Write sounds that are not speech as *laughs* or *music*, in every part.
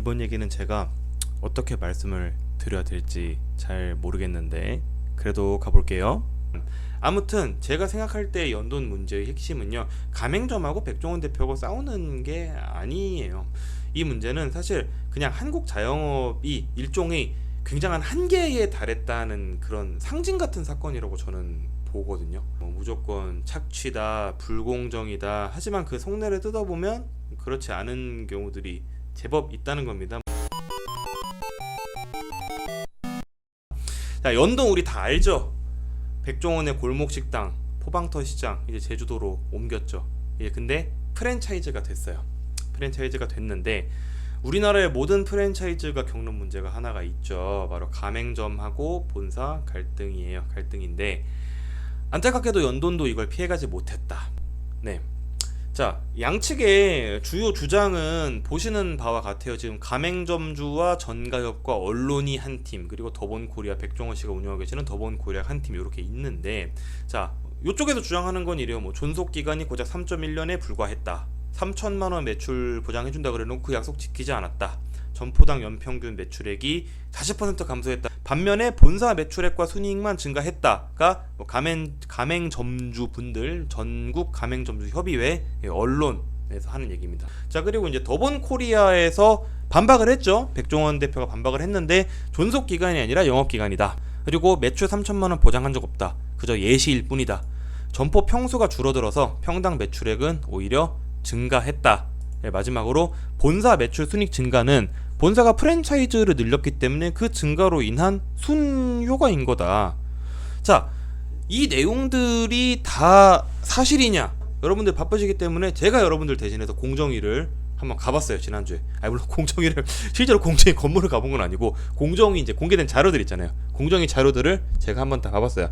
이번 얘기는 제가 어떻게 말씀을 드려야 될지 잘 모르겠는데 그래도 가볼게요. 아무튼 제가 생각할 때 연돈 문제의 핵심은요 가맹점하고 백종원 대표가 싸우는 게 아니에요. 이 문제는 사실 그냥 한국 자영업이 일종의 굉장한 한계에 달했다는 그런 상징 같은 사건이라고 저는 보거든요. 뭐 무조건 착취다, 불공정이다. 하지만 그 속내를 뜯어보면 그렇지 않은 경우들이 제법 있다는 겁니다. 자, 연동 우리 다 알죠? 백종원의 골목 식당, 포방터 시장 이제 제주도로 옮겼죠. 예, 근데 프랜차이즈가 됐어요. 프랜차이즈가 됐는데 우리나라의 모든 프랜차이즈가 겪는 문제가 하나가 있죠. 바로 가맹점하고 본사 갈등이에요. 갈등인데 안타깝게도 연돈도 이걸 피해가지 못했다. 네. 자, 양측의 주요 주장은 보시는 바와 같아요. 지금 가맹점주와 전가협과 언론이 한 팀, 그리고 더본 코리아 백종원 씨가 운영하고 계시는 더본 코리아 한 팀 이렇게 있는데, 자, 이쪽에서 주장하는 건 이래요. 뭐 존속 기간이 고작 3.1년에 불과했다. 3천만 원 매출 보장해 준다 그래 놓고 그 약속 지키지 않았다. 점포당 연평균 매출액이 40% 감소했다. 반면에 본사 매출액과 순이익만 증가했다가 뭐 가맹 가맹점주 분들 전국 가맹점주 협의회 예, 언론에서 하는 얘기입니다. 자 그리고 이제 더본 코리아에서 반박을 했죠. 백종원 대표가 반박을 했는데 존속 기간이 아니라 영업 기간이다. 그리고 매출 3천만 원 보장한 적 없다. 그저 예시일 뿐이다. 점포 평수가 줄어들어서 평당 매출액은 오히려 증가했다. 네, 마지막으로 본사 매출 순익 증가는 본사가 프랜차이즈를 늘렸기 때문에 그 증가로 인한 순효과인 거다. 자, 이 내용들이 다 사실이냐? 여러분들 바쁘시기 때문에 제가 여러분들 대신해서 공정위를 한번 가봤어요 지난주에. 아 물론 공정위를 *laughs* 실제로 공정위 건물을 가본 건 아니고 공정위 이제 공개된 자료들 있잖아요. 공정위 자료들을 제가 한번 다 가봤어요.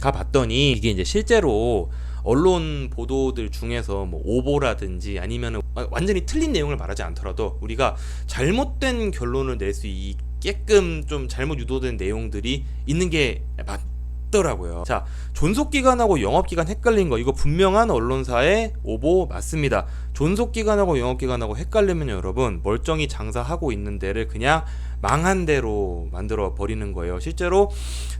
가봤더니 이게 이제 실제로 언론 보도들 중에서 뭐 오보라든지 아니면은 완전히 틀린 내용을 말하지 않더라도 우리가 잘못된 결론을 낼 수 있게끔 좀 잘못 유도된 내용들이 있는 게 맞 더라고요. 자, 존속 기간하고 영업 기간 헷갈린 거 이거 분명한 언론사의 오보 맞습니다. 존속 기간하고 영업 기간하고 헷갈리면 여러분 멀쩡히 장사하고 있는 데를 그냥 망한 대로 만들어 버리는 거예요. 실제로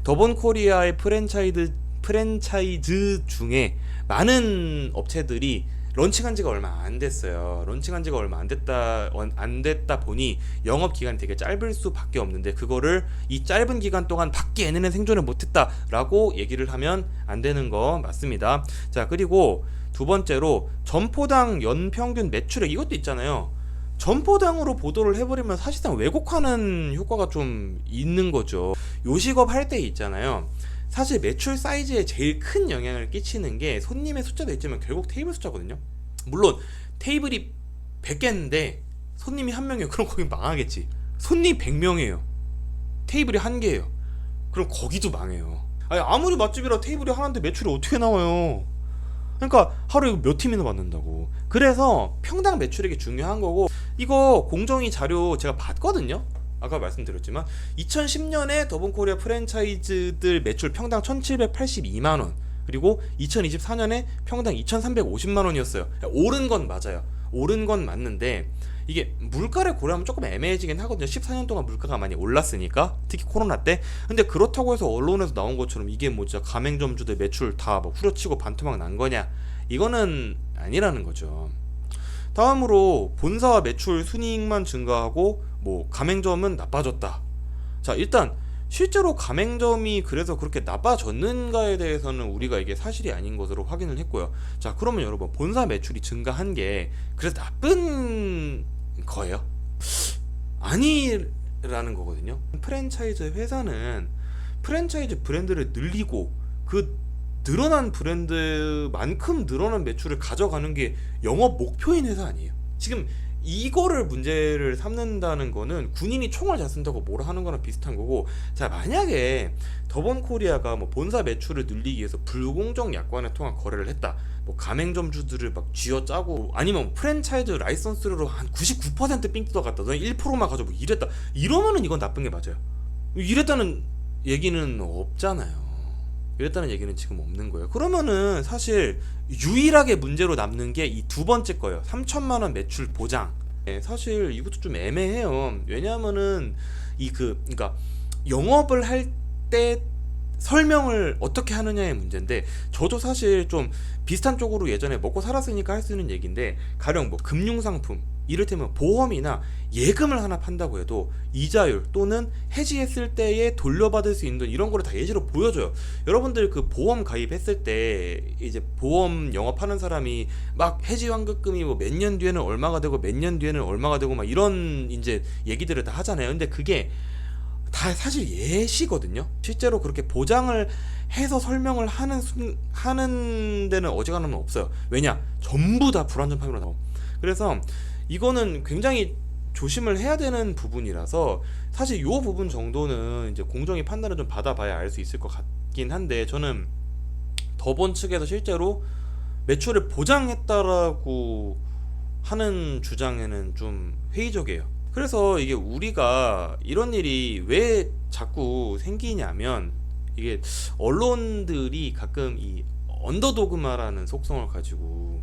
더본 코리아의 프랜차이즈 프랜차이즈 중에 많은 업체들이 런칭한 지가 얼마 안 됐어요. 런칭한 지가 얼마 안 됐다 안 됐다 보니 영업 기간이 되게 짧을 수밖에 없는데 그거를 이 짧은 기간 동안 밖에 얘네는 생존을 못했다라고 얘기를 하면 안 되는 거 맞습니다. 자 그리고 두 번째로 점포당 연평균 매출액 이것도 있잖아요. 점포당으로 보도를 해버리면 사실상 왜곡하는 효과가 좀 있는 거죠. 요식업 할 때 있잖아요. 사실 매출 사이즈에 제일 큰 영향을 끼치는 게 손님의 숫자도 있지만 결국 테이블 숫자거든요. 물론 테이블이 100개인데 손님이 한 명이에요. 그럼 거기 망하겠지. 손님 100명이에요. 테이블이 한 개예요. 그럼 거기도 망해요. 아니 아무리 맛집이라 테이블이 하나인데 매출이 어떻게 나와요? 그러니까 하루에 몇 팀이나 받는다고. 그래서 평당 매출액이 중요한 거고 이거 공정위 자료 제가 봤거든요. 아까 말씀드렸지만 2010년에 더본코리아 프랜차이즈들 매출 평당 1,782만 원 그리고 2024년에 평당 2,350만 원이었어요. 오른 건 맞아요. 오른 건 맞는데 이게 물가를 고려하면 조금 애매해지긴 하거든요. 14년 동안 물가가 많이 올랐으니까 특히 코로나 때. 근데 그렇다고 해서 언론에서 나온 것처럼 이게 뭐 진짜 가맹점주들 매출 다뭐 후려치고 반토막 난 거냐? 이거는 아니라는 거죠. 다음으로 본사와 매출 순이익만 증가하고 뭐 가맹점은 나빠졌다. 자 일단 실제로 가맹점이 그래서 그렇게 나빠졌는가에 대해서는 우리가 이게 사실이 아닌 것으로 확인을 했고요. 자 그러면 여러분 본사 매출이 증가한 게 그래서 나쁜 거예요? 아니라는 거거든요. 프랜차이즈 회사는 프랜차이즈 브랜드를 늘리고 그 늘어난 브랜드만큼 늘어난 매출을 가져가는 게 영업 목표인 회사 아니에요. 지금 이거를 문제를 삼는다는 거는 군인이 총을 잘 쓴다고 뭐라 하는 거랑 비슷한 거고 자 만약에 더본 코리아가 뭐 본사 매출을 늘리기 위해서 불공정 약관을 통한 거래를 했다 뭐 가맹점주들을 막 쥐어짜고 아니면 프랜차이즈 라이선스로 한 99%삥 뜯어 갔다 너는 1%만 가져 뭐 이랬다 이러면은 이건 나쁜 게 맞아요. 이랬다는 얘기는 없잖아요 이랬다는 얘기는 지금 없는 거예요. 그러면은 사실 유일하게 문제로 남는 게 이 두 번째 거예요. 3천만 원 매출 보장. 네, 사실 이것도 좀 애매해요. 왜냐하면은 이 그 그러니까 영업을 할 때 설명을 어떻게 하느냐의 문제인데 저도 사실 좀 비슷한 쪽으로 예전에 먹고 살았으니까 할 수 있는 얘기인데 가령 뭐 금융 상품 이를테면 보험이나 예금을 하나 판다고 해도 이자율 또는 해지했을 때에 돌려받을 수 있는 돈 이런 거를 다 예시로 보여줘요. 여러분들 그 보험 가입했을 때 이제 보험 영업하는 사람이 막 해지 환급금이 뭐 몇 년 뒤에는 얼마가 되고 몇 년 뒤에는 얼마가 되고 막 이런 이제 얘기들을 다 하잖아요. 근데 그게 다 사실 예시거든요. 실제로 그렇게 보장을 해서 설명을 하는 순, 하는 데는 어지간하면 없어요. 왜냐? 전부 다 불안전판으로 나와. 그래서 이거는 굉장히 조심을 해야 되는 부분이라서 사실 요 부분 정도는 이제 공정위 판단을 좀 받아봐야 알 수 있을 것 같긴 한데 저는 더본 측에서 실제로 매출을 보장했다라고 하는 주장에는 좀 회의적이에요. 그래서 이게 우리가 이런 일이 왜 자꾸 생기냐면 이게 언론들이 가끔 이 언더도그마라는 속성을 가지고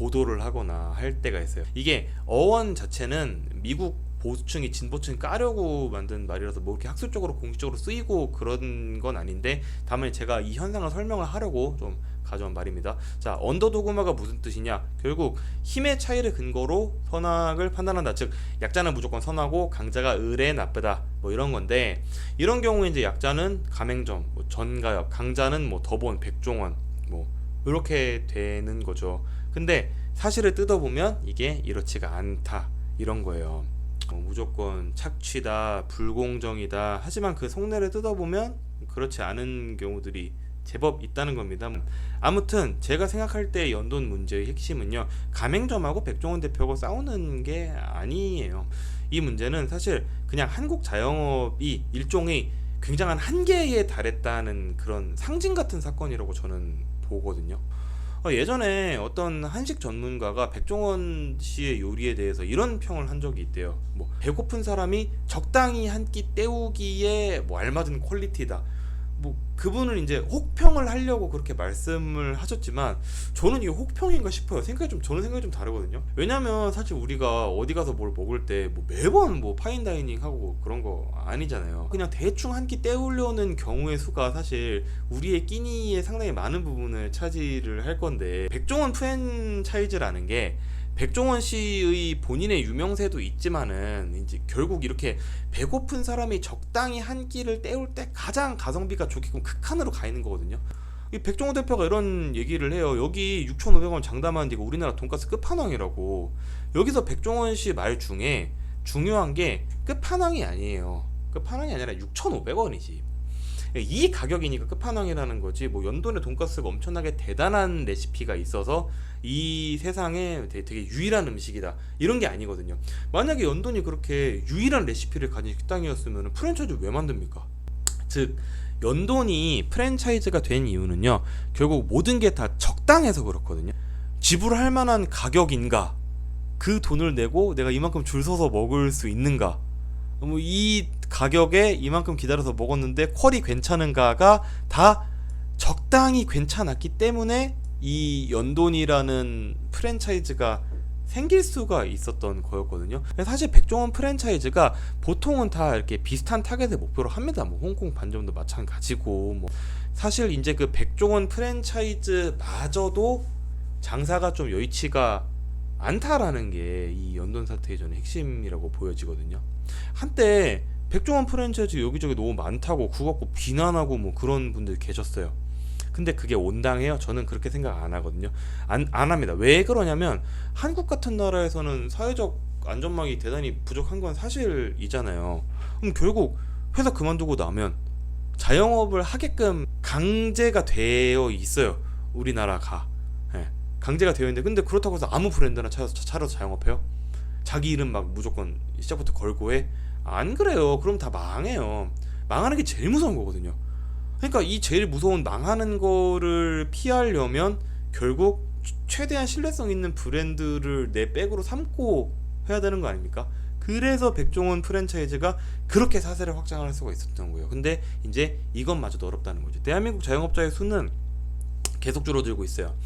보도를 하거나 할 때가 있어요. 이게 어원 자체는 미국 보수층이 진보층 까려고 만든 말이라서 뭐 이렇게 학술적으로 공식적으로 쓰이고 그런 건 아닌데 다만 제가 이 현상을 설명을 하려고 좀 가져온 말입니다. 자, 언더도그마가 무슨 뜻이냐? 결국 힘의 차이를 근거로 선악을 판단한다. 즉, 약자는 무조건 선하고 강자가 을에 나쁘다. 뭐 이런 건데 이런 경우에 이제 약자는 가맹점, 뭐 전가역, 강자는 뭐 더본, 백종원, 뭐 이렇게 되는 거죠. 근데 사실을 뜯어보면 이게 이렇지가 않다. 이런 거예요. 어, 무조건 착취다, 불공정이다. 하지만 그 속내를 뜯어보면 그렇지 않은 경우들이 제법 있다는 겁니다. 아무튼 제가 생각할 때 연돈 문제의 핵심은요. 가맹점하고 백종원 대표가 싸우는 게 아니에요. 이 문제는 사실 그냥 한국 자영업이 일종의 굉장한 한계에 달했다는 그런 상징 같은 사건이라고 저는 보거든요. 어, 예전에 어떤 한식 전문가가 백종원 씨의 요리에 대해서 이런 평을 한 적이 있대요. 뭐 배고픈 사람이 적당히 한 끼 때우기에 뭐 알맞은 퀄리티다. 뭐 그분은 이제 혹평을 하려고 그렇게 말씀을 하셨지만 저는 이게 혹평인가 싶어요. 생각이 좀 저는 생각이 좀 다르거든요. 왜냐면 사실 우리가 어디 가서 뭘 먹을 때 뭐 매번 뭐 파인 다이닝 하고 그런 거 아니잖아요. 그냥 대충 한 끼 때우려는 경우의 수가 사실 우리의 끼니의 상당히 많은 부분을 차지를 할 건데 백종원 프랜차이즈라는 게 백종원 씨의 본인의 유명세도 있지만은 이제 결국 이렇게 배고픈 사람이 적당히 한 끼를 때울 때 가장 가성비가 좋게끔 극한으로 가 있는 거거든요. 이 백종원 대표가 이런 얘기를 해요. 여기 6,500원 장담하는 데가 우리나라 돈가스 끝판왕이라고. 여기서 백종원 씨 말 중에 중요한 게 끝판왕이 아니에요. 끝판왕이 아니라 6,500원이지. 이 가격이니까 끝판왕이라는 거지. 뭐 연돈의 돈가스가 엄청나게 대단한 레시피가 있어서 이 세상에 되게, 되게 유일한 음식이다. 이런 게 아니거든요. 만약에 연돈이 그렇게 유일한 레시피를 가진 식당이었으면 프랜차이즈 왜 만듭니까? 즉 연돈이 프랜차이즈가 된 이유는요. 결국 모든 게 다 적당해서 그렇거든요. 지불할 만한 가격인가? 그 돈을 내고 내가 이만큼 줄 서서 먹을 수 있는가? 뭐이 가격에 이만큼 기다려서 먹었는데 퀄이 괜찮은가가 다 적당히 괜찮았기 때문에 이 연돈이라는 프랜차이즈가 생길 수가 있었던 거였거든요. 사실 백종원 프랜차이즈가 보통은 다 이렇게 비슷한 타겟을 목표로 합니다. 뭐 홍콩 반점도 마찬가지고 뭐 사실 이제 그 백종원 프랜차이즈마저도 장사가 좀 여의치가 않다라는 게 이 연돈 사태의 저는 핵심이라고 보여지거든요. 한때 백종원 프랜차이즈 여기저기 너무 많다고 그거 갖고 비난하고 뭐 그런 분들 계셨어요. 근데 그게 온당해요? 저는 그렇게 생각 안 하거든요. 안, 안 합니다. 왜 그러냐면 한국 같은 나라에서는 사회적 안전망이 대단히 부족한 건 사실이잖아요. 그럼 결국 회사 그만두고 나면 자영업을 하게끔 강제가 되어 있어요. 우리나라가. 예, 강제가 되어 있는데 근데 그렇다고 해서 아무 브랜드나 차려서, 차려서 자영업해요? 자기 이름 막 무조건 시작부터 걸고 해? 안 그래요. 그럼 다 망해요. 망하는 게 제일 무서운 거거든요. 그러니까 이 제일 무서운 망하는 거를 피하려면 결국 최대한 신뢰성 있는 브랜드를 내 백으로 삼고 해야 되는 거 아닙니까? 그래서 백종원 프랜차이즈가 그렇게 사세를 확장할 수가 있었던 거예요. 근데 이제 이것마저도 어렵다는 거죠. 대한민국 자영업자의 수는 계속 줄어들고 있어요.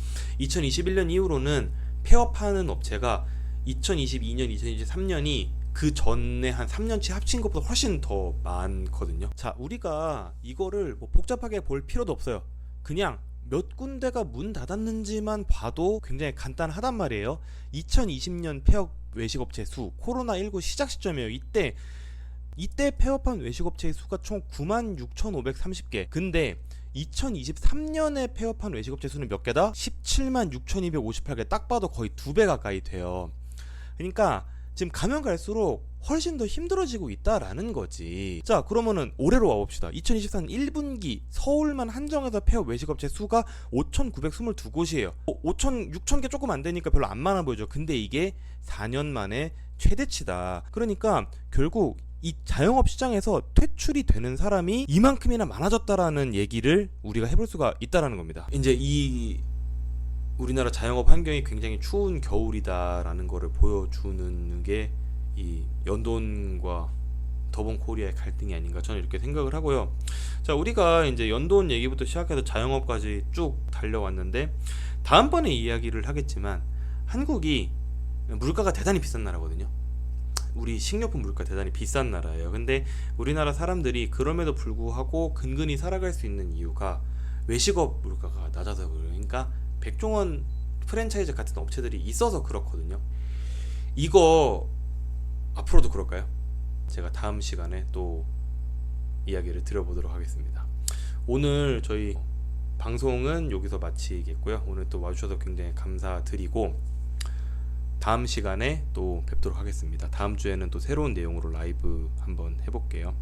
2021년 이후로는 폐업하는 업체가 2022년, 2023년이 그 전에 한 3년치 합친 것보다 훨씬 더 많거든요. 자, 우리가 이거를 뭐 복잡하게 볼 필요도 없어요. 그냥 몇 군데가 문 닫았는지만 봐도 굉장히 간단하단 말이에요. 2020년 폐업 외식업체 수, 코로나19 시작 시점이에요. 이때 이때 폐업한 외식업체의 수가 총 96,530개. 근데 2023년에 폐업한 외식업체 수는 몇 개다? 17만 6,258개. 딱 봐도 거의 두 배 가까이 돼요. 그러니까 지금 가면 갈수록 훨씬 더 힘들어지고 있다라는 거지. 자, 그러면은 올해로 와봅시다. 2024년 1분기 서울만 한정해서 폐업 외식업체 수가 5,922곳이에요. 5천, 6천 개 조금 안 되니까 별로 안 많아 보이죠. 근데 이게 4년 만에 최대치다. 그러니까 결국 이 자영업 시장에서 퇴출이 되는 사람이 이만큼이나 많아졌다라는 얘기를 우리가 해볼 수가 있다라는 겁니다. 이제 이 우리나라 자영업 환경이 굉장히 추운 겨울이다라는 거를 보여주는 게 이 연돈과 더본 코리아의 갈등이 아닌가 저는 이렇게 생각을 하고요. 자, 우리가 이제 연돈 얘기부터 시작해서 자영업까지 쭉 달려왔는데 다음번에 이야기를 하겠지만 한국이 물가가 대단히 비싼 나라거든요. 우리 식료품 물가 대단히 비싼 나라예요. 근데 우리나라 사람들이 그럼에도 불구하고 근근히 살아갈 수 있는 이유가 외식업 물가가 낮아서. 그러니까 백종원 프랜차이즈 같은 업체들이 있어서 그렇거든요. 이거 앞으로도 그럴까요? 제가 다음 시간에 또 이야기를 드려보도록 하겠습니다. 오늘 저희 방송은 여기서 마치겠고요. 오늘 또 와주셔서 굉장히 감사드리고 다음 시간에 또 뵙도록 하겠습니다. 다음 주에는 또 새로운 내용으로 라이브 한번 해볼게요.